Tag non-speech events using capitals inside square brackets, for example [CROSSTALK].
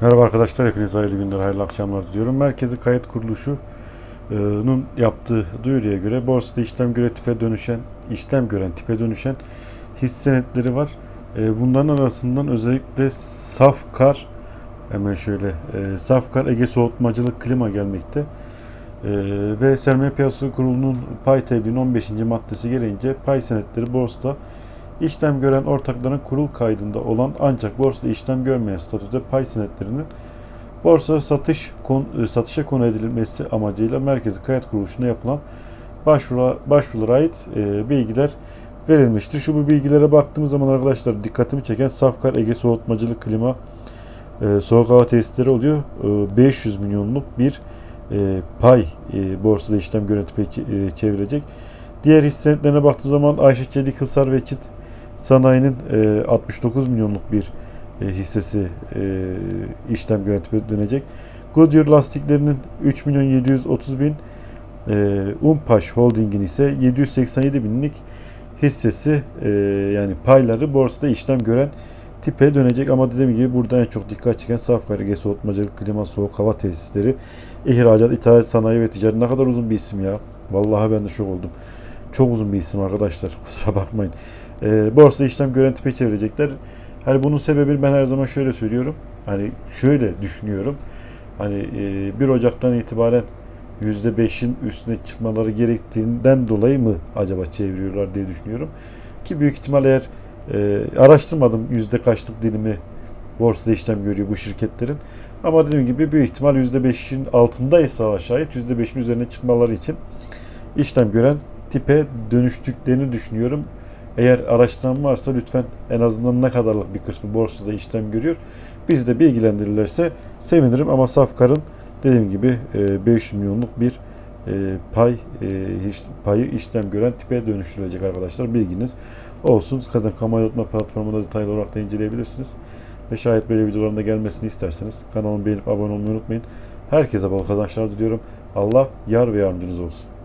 Merhaba arkadaşlar, hepinize hayırlı günler, hayırlı akşamlar diliyorum. Merkezi Kayıt Kuruluşu'nun yaptığı duyuruya göre borsada işlem göre tipe dönüşen, işlem gören tipe dönüşen hisse senetleri var. E, Bunların arasından özellikle Safkar, hemen şöyle, e, Safkar Ege Soğutmacılık Klima gelmekte. E, Ve Sermaye Piyasası Kurulu'nun pay tebliğinin 15. maddesi gereğince pay senetleri borsada İşlem gören ortakların kurul kaydında olan ancak borsada işlem görmeyen statüde pay senetlerinin borsada satış kon, e, satışa konu edilmesi amacıyla merkezi kayıt kuruluşuna yapılan başvuru, başvurulara ait e, bilgiler verilmiştir. Şu bu bilgilere baktığımız zaman arkadaşlar dikkatimi çeken Safkar Ege Soğutmacılık Klima e, soğuk hava tesisleri oluyor. E, 500 milyonluk bir e, pay e, borsada işlem ç- e, çevirecek. Diğer hisse senetlerine baktığım zaman Ayşe Çelik, Hisar ve Çit Sanayi'nin e, 69 milyonluk bir e, hissesi e, işlem yönetime dönecek. Goodyear lastiklerinin 3 milyon 730 bin e, Unpaş Holding'in ise 787 binlik hissesi e, yani payları borsada işlem gören tipe dönecek ama dediğim gibi burada en çok dikkat çeken Safkar Ege Soğutmacılık, Klima, Soğuk Hava Tesisleri, İhracat, İthalat Sanayi ve Ticaret ne kadar uzun bir isim ya. Vallahi ben de şok oldum. Çok uzun bir isim arkadaşlar. [LAUGHS] Kusura bakmayın. E, borsa işlem gören tipe çevirecekler. Hani bunun sebebini ben her zaman şöyle söylüyorum. Hani şöyle düşünüyorum. Hani e, 1 Ocak'tan itibaren %5'in üstüne çıkmaları gerektiğinden dolayı mı acaba çeviriyorlar diye düşünüyorum. Ki büyük ihtimal eğer e, araştırmadım yüzde kaçlık dilimi borsada işlem görüyor bu şirketlerin. Ama dediğim gibi büyük ihtimal %5'in altındaysa şayet %5'in üzerine çıkmaları için işlem gören tipe dönüştüklerini düşünüyorum. Eğer araştıran varsa lütfen en azından ne kadarlık bir kısmı borsada işlem görüyor. Bizi de bilgilendirirlerse sevinirim ama Safkar'ın dediğim gibi e, 500 milyonluk bir e, pay e, payı işlem gören tipe dönüştürülecek arkadaşlar. Bilginiz olsun. Kadın kamu yatma platformunda detaylı olarak da inceleyebilirsiniz. Ve şayet böyle videoların da gelmesini isterseniz kanalımı beğenip abone olmayı unutmayın. Herkese bol kazançlar diliyorum. Allah yar ve yardımcınız olsun.